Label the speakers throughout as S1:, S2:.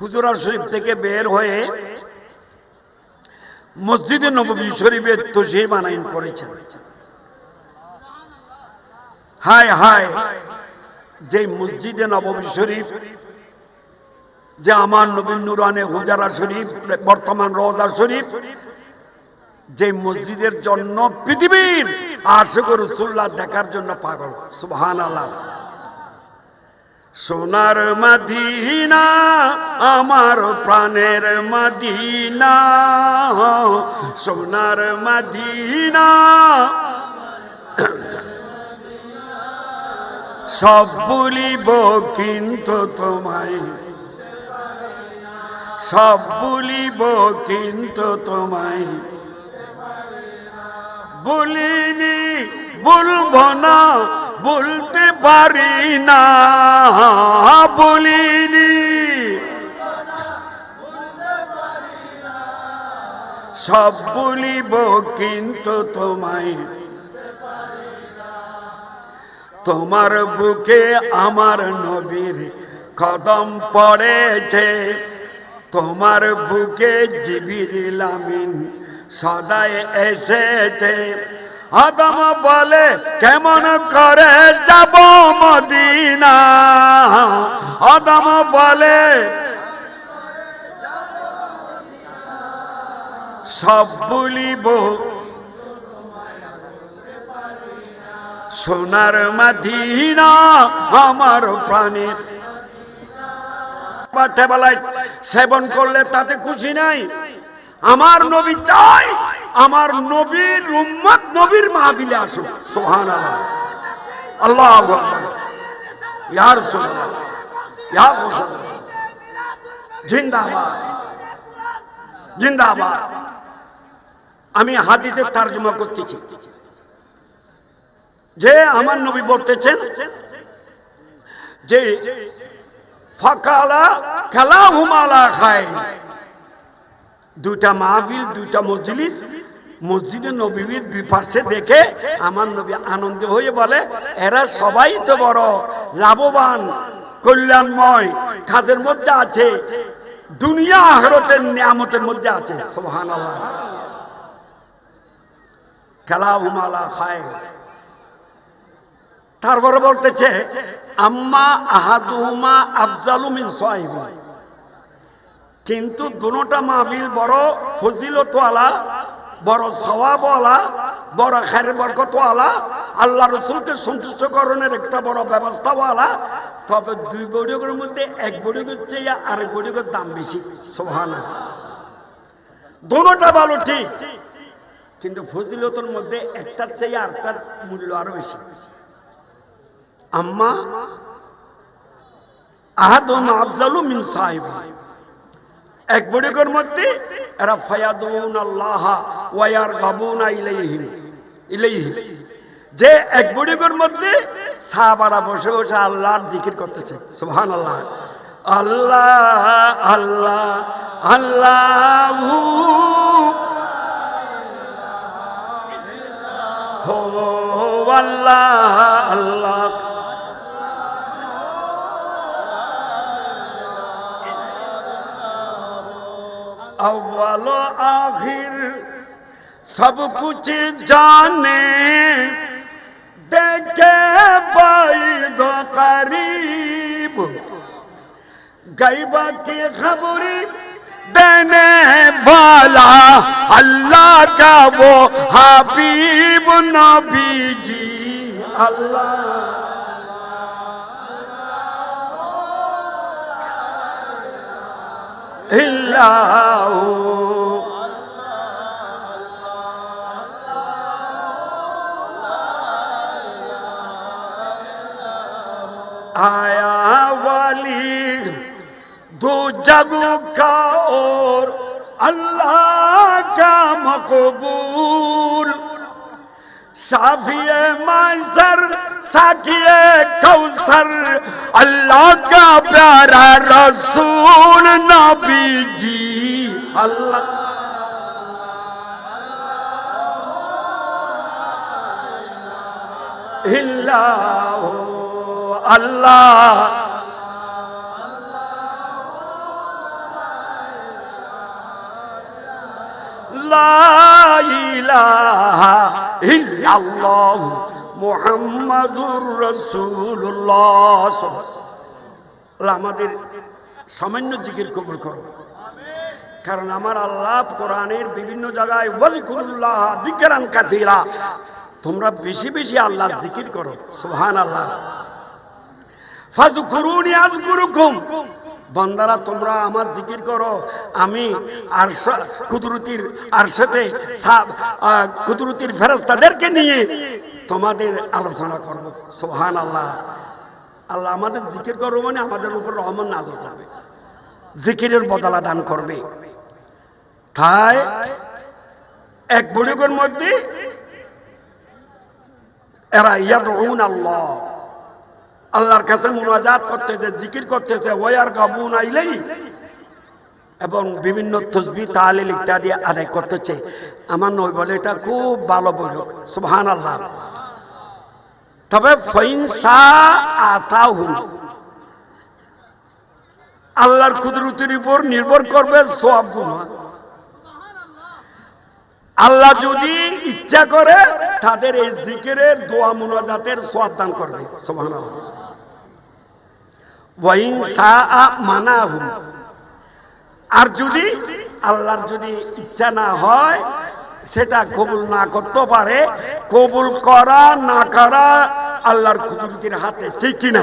S1: হুজুরা শরীফ থেকে বের হয়ে মসজিদে নবী শরীফের তসির বানাইন করেছেন। হায় হায় যে মসজিদে নববী শরীফ, যে আমার নবী নুরানে হুজারা শরীফ, বর্তমান রোজা শরীফ যে মসজিদের জন্য পৃথিবীর আশিক রসুল্লাহ দেখার জন্য পাগল। সুবহান আল্লাহ সোনার মদিনা, আমার প্রাণের মদিনা। সোনার মদিনা, সব বলিব কিন্তু তোমায়। সব বলিব কিন্তু তোমায়। বলিনি বলব না বলতে পারি না, বলিনি। সব বলিব কিন্তু তোমায়। তোমার বুকে আমার নবীর কদম পড়েছে। তোমার বুকে জিবির আমিন সদায় এসেছে। আদম বলে, কেমন করে যাব মদিনা? আদম বলে, সব বলিব। সোনার মাদিনা আমার প্রাণের সেবন করলে তাতে খুশি নাই? আমার নবী চাই আমার নবীর উম্মত নবীর মাহবিলে আসুক। সোহান আল্লাহ ইয়ার ইয়ার জিন্দাবাদ। জিন্দাবাদ। আমি হাদিসের তার্জমা করতেছি। যে আমার নবী বলতেছেন যে, ফাকালা খেলা হুমালা খায় দুইটা মাহফিল, দুইটা মজলিস। মসজিদে নবীর দুই পাশে দেখে আমার নবী আনন্দ হয়ে বলে, এরা সবাই তো বড়, লাভবান, কল্যাণময়, কাজের মধ্যে আছে, দুনিয়া আহরতের নিয়ামতের মধ্যে আছে। সোহান খেলা হুমালা তারপরে বলতেছে, আম্মা আহাদুমা আফজালু মিন কিন্তু দুটা মাহবিল বড় ফজিলতওয়ালা, বড় সওয়াবওয়ালা, বড় খায়ের বরকতওয়ালা আল্লাহ রসুলকে সন্তুষ্টকরণের একটা বড় ব্যবস্থাওয়ালা, তবে দুই বৈঠকের মধ্যে এক বৈঠকের চেয়ে আরেক বৈঠকের দাম বেশি। সোহানা দুটা ভালো ঠিক, কিন্তু ফজিলতর মধ্যে একটার চেয়ে আরেকটার মূল্য আরও বেশি। আম্মা আহাদুম আফজালু মিন সাহিব। এক বড়িকর মধ্যে এরা ফায়াদুন আল্লাহ ওয়ার গাবুনা ইলাইহিম। ইলাইহি যে এক বড়িকর মধ্যে সাহাবারা বসে বসে আল্লাহর জিকির করতেছে, সুবহানাল্লাহ। আল্লাহ আল্লাহ, আল্লাহু হো, আল্লাহ আল্লাহ। اول و آخر سب کچھ جانے۔ دیکھے بائی دو قریب غیبہ کی خبری دینے والا اللہ کا وہ حبیب نبی جی اللہ۔ آیا والی دو جگوں کا اور اللہ کا مقبول. शाफिए मांसर साकिए कौसर अल्लाह का प्यारा रसूल नबी जी अल्लाह আল্লাহ আল্লাহ ইলাহা ইল্লাল্লাহু মুহাম্মাদুর আমাদের সামান্য জিকির কবুল করো। কারণ আমার আল্লাহ কোরআনের বিভিন্ন জায়গায় ওয়াজকুরুল্লাহ তোমরা বেশি বেশি আল্লাহ জিকির করো। সুবহানাল্লাহ। ফাজকুরুনি আযকুরুকুম। বান্দারা, তোমরা আমার জিকির করো। আমি কুদরতির আর সাথে কুদরতির ফেরস্তাদেরকে নিয়ে তোমাদের আলোচনা করব। সোহান আল্লাহ আল্লাহ আমাদের জিকির করব মানে আমাদের উপর রহমান নাজর করবে। জিকিরের বদলা দান করবে। তাই এক বুড়িগর মধ্যে এরা ইয়াদ আল্লাহ আল্লাহর কাছে মুনাজাত করতেছে, জিকির করতেছে, ওয়ার গাবুন আইলেই। এবং বিভিন্ন তসবি তালিল ইত্যাদি আদায় করতেছে। আমার নই বলে, এটা খুব ভালো বৈঠক সুবহান আল্লাহ তবে ফইন আতাহু আল্লাহর কুদরতির উপর নির্ভর করবে সব আল্লাহ যদি ইচ্ছা করে, তাদের এই জিকিরের, দোয়া, মুনাজাতের সব দান করবে, সুবহানাল্লাহ। আর যদি আল্লাহর যদি ইচ্ছা না হয়, সেটা কবুল না করতে পারে, কবুল করা না করা আল্লাহর কুদরতির হাতে, ঠিক কিনা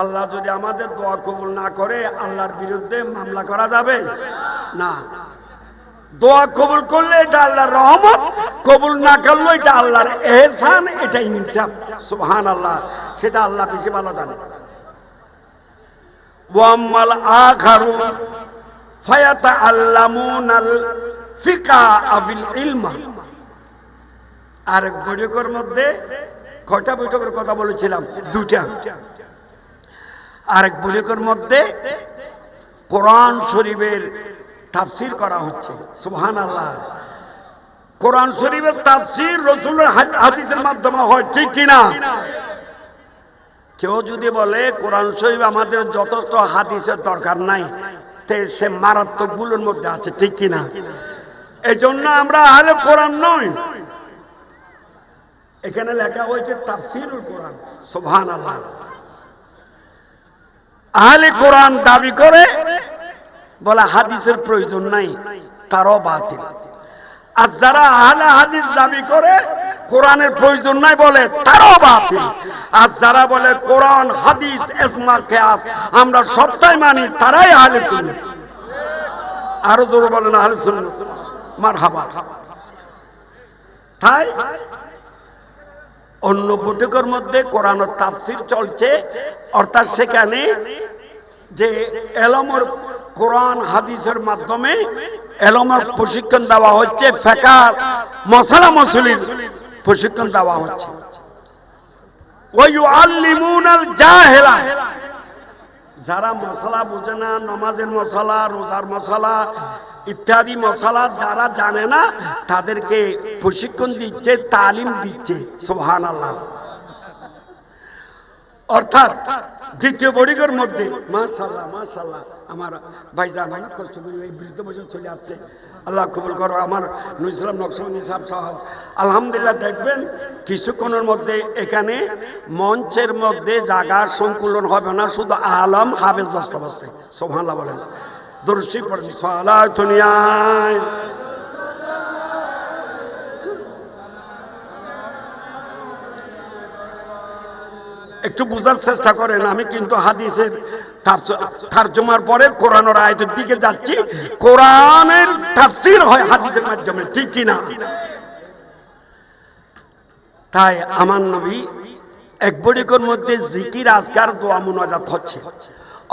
S1: আল্লাহ যদি আমাদের দোয়া কবুল না করে, আল্লাহর বিরুদ্ধে মামলা করা যাবে? না। দোয়া কবুল করলে এটা আল্লাহর রহমত, কবুল না করলে এটা আল্লাহর এহসান, এটা ইনসাফ। সুবহান আল্লাহ সেটা আল্লাহ বেশি ভালো জানে। ওয়াম্মাল আখারু ফায়াতা আল্লামুনাল ফিকা আবিল ইলমা। আরেক বৈঠকের মধ্যে কয়টা বৈঠকের কথা বলেছিলাম? দুটা আরেক বৈঠকের মধ্যে কোরআন শরীফের তাফসির করা হচ্ছে। সুবহান আল্লাহ কোরআন শরীফের তাফসির রসুলের হাদিসের মাধ্যমে হয়, ঠিক কিনা? কেউ যদি বলে, কোরআন শরীফ আমাদের যথেষ্ট হাদিসের দরকার নাই সে মারাত্মকগুলোর মধ্যে আছে, ঠিক কিনা? এই জন্য আমরা আহলে কোরআন নই। এখানে লেখা হয়েছে তাফসিরুল কোরআন আল্লাহ আহলে কোরআন দাবি করে, বলে হাদিসের প্রয়োজন নাই, তারও বাতিল। আর যারা আহলে হাদিস দাবি করে কোরআনের প্রয়োজন নাই বলে তারও বাতিল আর যারা বলে কোরআন, হাদিস এসমা কেয়াস, আমরা সবটাই মানি, তারাই আহলে সুন্নাত আরও জোর বলেন আহলে সুন্নাত মারহাবা। তাই অন্য বৈঠকের মধ্যে কোরআন তাফসির চলছে, অর্থাৎ সেখানে যে এলমর কোরআন, হাদিসের মাধ্যমে এলমের প্রশিক্ষণ দেওয়া হচ্ছে, ফেকার, মশলা মসলির প্রশিক্ষণ দেওয়া হচ্ছে। যারা মশলা বোঝে না, নমাজের মশলা, রোজার মশলা, ইত্যাদি মশলা যারা জানে না, তাদেরকে প্রশিক্ষণ দিচ্ছে, তালিম দিচ্ছে। সোহান আল্লাহ অর্থাৎ দ্বিতীয় বড়িগর মধ্যে। মাশাল্লাহ মাশাল্লাহ আমার ভাইজান, অনেক কষ্ট করে এই বৃদ্ধ বছর চলে আসছে। আল্লাহ কবুল করো, আমার নুইসলাম নকশমনি সাহেব সহ। আলহামদুলিল্লাহ, দেখবেন কিছুক্ষণের মধ্যে এখানে মঞ্চের মধ্যে জায়গার সংকুলন হবে না, শুধু আলম হাফেজ বস্তা বস্তে সোহান্লা বলেন দর্শি পড়েন সালা একটু বোঝার চেষ্টা করেন, আমি কিন্তু হাদিসের তার্জমার পরে কোরআনের আয়তের দিকে যাচ্ছি। কোরআনের তাফসির হয় হাদিসের মাধ্যমে, ঠিক কিনা তাই আমার নবী এক বড়িকর মধ্যে জিকির, আজকার দোয়া মুনাজাত হচ্ছে।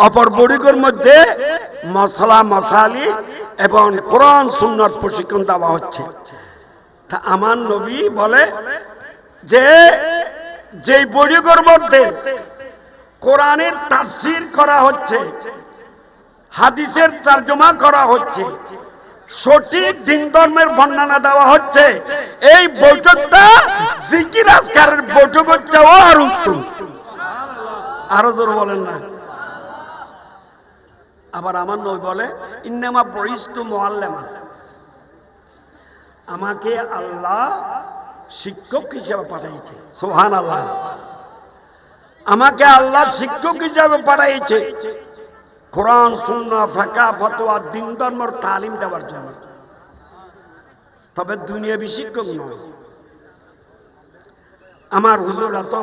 S1: অপর বড়িকর মধ্যে মশলা, মশালি এবং কোরআন, সুন্নত প্রশিক্ষণ দেওয়া হচ্ছে। তা আমার নবী বলে যে যেই বইগুলোর মধ্যে কোরআনের তাফসির করা হচ্ছে, হাদিসের তর্জমা করা হচ্ছে, সঠিক দিন ধর্মের বর্ণনা দেওয়া হচ্ছে, এই বৈঠকটা জিকির আজকারের বৈঠক হচ্ছে আর আরও জোর বলেন না। আবার আমার নই বলে, ইন্নামা পরিস্তু মোয়াল্লেমা আমাকে আল্লাহ শিক্ষক হিসাবে পাঠাইছে। সোহান আল্লাহ আমাকে আল্লাহ শিক্ষক হিসাবে পাঠাইছে। কোরআন সুন্না ফাঁকা ফতোয়া, দিন ধর্মর তালিম দেওয়ার জন্য। তবে দুনিয়া শিক্ষক নয়। আমার হুজুরা তো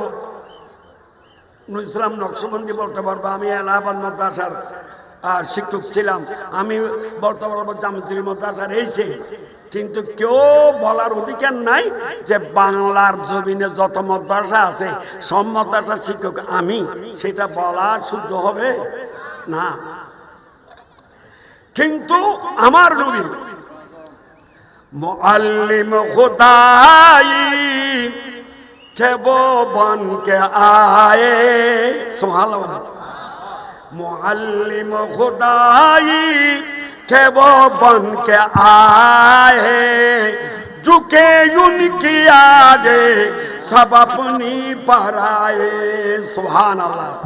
S1: নুর ইসলাম নকশবন্দি বলতে পারব, আমি এলাহাবাদ মাদ্রাসার শিক্ষক ছিলাম। আমি বলতে পারব জামতুরি মাদ্রাসার এই সেই কিন্তু কেউ বলার অধিকার নাই যে বাংলার জমিনে যত মদ্রাসা আছে, সব মদ্রাসার শিক্ষক আমি, সেটা বলা শুদ্ধ হবে? না। কিন্তু আমার নবী, মুআল্লিম খোদাই কে বন আয়ে, সুবহানাল্লাহ খোদাই کہ وہ بن کے آئے۔ جھکے ان کی آگے، سب اپنی پر آئے۔ سبحان اللہ۔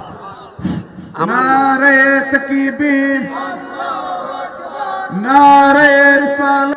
S2: نارے تکیبی نارے رسالت۔